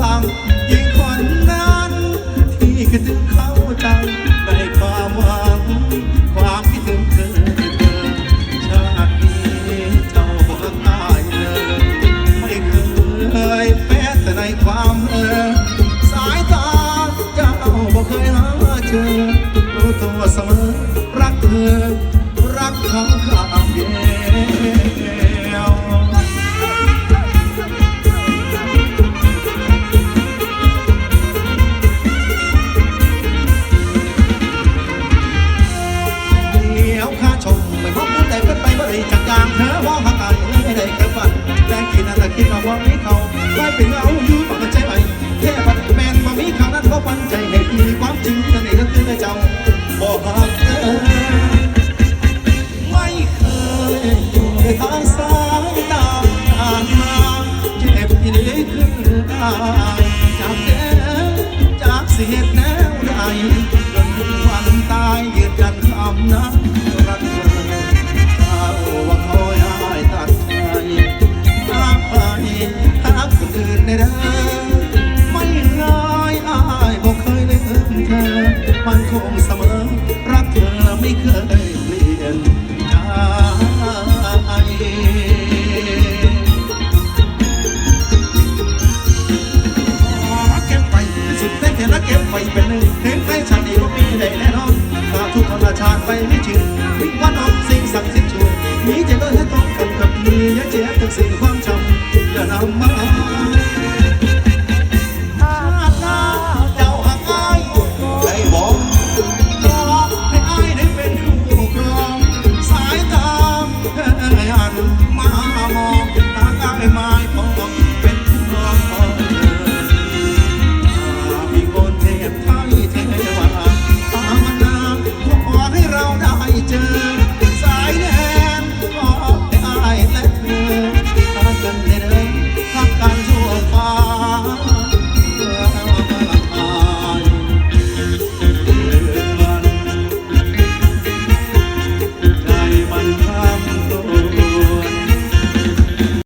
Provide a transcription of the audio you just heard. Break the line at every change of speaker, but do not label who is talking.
ให้สมหวังยิ่งคนนั้น ที่คิดถึงเขาจังในความหวัง ความคิดถึงเธอเธอชาตินี้เจ้าบอกตายเลยไม่เคยแม้แต่ในความเออสายตาเจ้าบอกเคยหาเจอรู้ตัวเสมอรักเธอรักเขาข้างเดีย บ่างเธอว่าหักกันไม่ได้แค่ฝันแรงกินอะไรคิดมาว่ามีเขาไม่เป็นเอาอยู่ปากใจไหมแค่ปัดแมนบ่มีคำนั้นเพราะปันใจเหตุมีความจริงนั่นเองก็คือเจ้าบอกหักเธอไม่เคยอยู่ในทางสายตาผ่านมาเจ็บที่ได้ขึ้นได้จากแก้จากเสียดแนวใดจนวันตายยืนยันคำนั้น ไม่เคยเปลี่ยนใจขอเก็บไปสุดแท้แค่ละเก็บไปเป็นหนึ่งเพลงใครชาตินี้ว่ามีได้แน่นอนถ้าทุกธรรมชาติไปไม่ชื่อวิงวันออกสิ่งศักดิ์สิทธิ์ช่วยมีใจก็ให้ต้องกันกับมีอย่าเจ็บทุกสิ่งความจำอย่านำมา